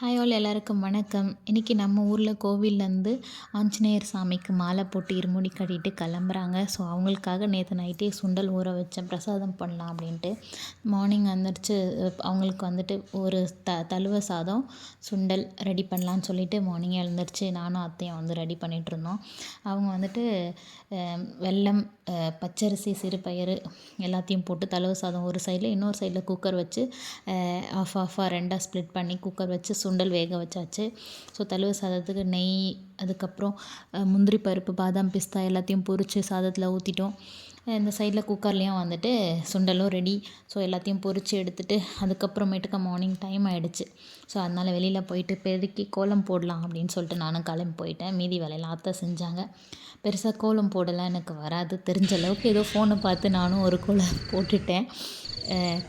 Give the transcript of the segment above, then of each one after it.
Hi all எல்லாருக்கும் வணக்கம். இன்றைக்கி நம்ம ஊரில் கோவில்லேருந்து ஆஞ்சநேயர் சாமிக்கு மாலை போட்டு இருமுடி கட்டிட்டு கிளம்புறாங்க. ஸோ அவங்களுக்காக நேற்று நைட்டே சுண்டல் ஊற வச்சேன். பிரசாதம் பண்ணலாம் அப்படின்ட்டு. மார்னிங் வந்துடுச்சு அவங்களுக்கு வந்துட்டு ஒரு த தழுவ சாதம் சுண்டல் ரெடி பண்ணலான்னு சொல்லிட்டு மார்னிங் எழுந்துருச்சு. நானும் அத்தையும் வந்து ரெடி பண்ணிகிட்ருந்தோம் அவங்க வந்துட்டு வெல்லம் பச்சரிசி சிறுபயிறு எல்லாத்தையும் போட்டு தழுவ சாதம் ஒரு சைடில் இன்னொரு சைடில் குக்கர் வச்சு ஆஃப் ஆஃபாக ரெண்டாக ஸ்ப்ளிட் பண்ணி குக்கர் வச்சு சுண்டல் வேக வச்சாச்சு. ஸோ தழுவ சாதத்துக்கு நெய் அதுக்கப்புறம் முந்திரி பருப்பு பாதாம் பிஸ்தா எல்லாத்தையும் பொரித்து சாதத்தில் ஊற்றிட்டோம் இந்த சைடில் குக்கர்லேயும் வந்துட்டு சுண்டலும் ரெடி ஸோ எல்லாத்தையும் பொரித்து எடுத்துகிட்டு அதுக்கப்புறமேட்டுக்கு மார்னிங் டைம் ஆகிடுச்சு ஸோ அதனால் வெளியில் போயிட்டு பெருக்கி கோலம் போடலாம் அப்படின்னு சொல்லிட்டு நானும் கிளம்பி போயிட்டேன். மீதி வேலையெல்லாம் அத்தை செஞ்சாங்க. பெருசாக கோலம் போடலாம் எனக்கு வராது. தெரிஞ்ச அளவுக்கு ஏதோ ஃபோனை பார்த்து நானும் ஒரு கோலம் போட்டுட்டேன்.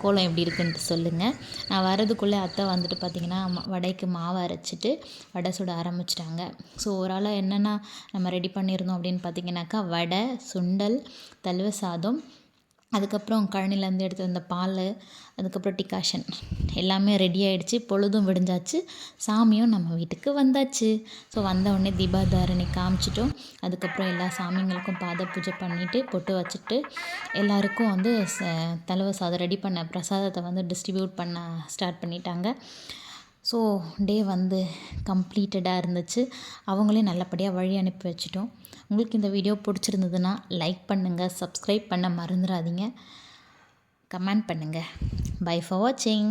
கோலம் எப்படி இருக்குன்ட்டு சொல்லுங்கள் நான் வரதுக்குள்ளே அத்தை வந்துட்டு பார்த்திங்கன்னா வடைக்கு மாவு அரைச்சிட்டு வடை சுட ஆரம்பிச்சிட்டாங்க. ஸோ ஓவராலாக என்னென்ன நம்ம ரெடி பண்ணியிருந்தோம் அப்படின்னு பார்த்திங்கனாக்கா வடை சுண்டல் தழுவ சாதம் அதுக்கப்புறம் கழனிலேருந்து எடுத்து வந்த பால் அதுக்கப்புறம் டிகாஷன். எல்லாமே ரெடி ஆகிடுச்சு பொழுதும் விடிஞ்சாச்சு. சாமியும் நம்ம வீட்டுக்கு வந்தாச்சு. ஸோ வந்த உடனே தீபாதாரணி காமிச்சிட்டோம். அதுக்கப்புறம் எல்லா சாமிங்களுக்கும் பாத பூஜை பண்ணிவிட்டு பொட்டு வச்சுட்டு எல்லாருக்கும் வந்து ச தலைவர் சாதம் ரெடி பண்ண பிரசாதத்தை வந்து டிஸ்ட்ரிபியூட் பண்ண ஸ்டார்ட் பண்ணிட்டாங்க. ஸோ டே வந்து கம்ப்ளீட்டடாக இருந்துச்சு. அவங்களையும் நல்லபடியாக வழி அனுப்பி வச்சுட்டோம். உங்களுக்கு இந்த வீடியோ பிடிச்சிருந்ததுன்னா லைக் பண்ணுங்கள் சப்ஸ்கிரைப் பண்ண மறந்துடாதீங்க. கமெண்ட் பண்ணுங்கள் பை ஃபார் வாட்சிங்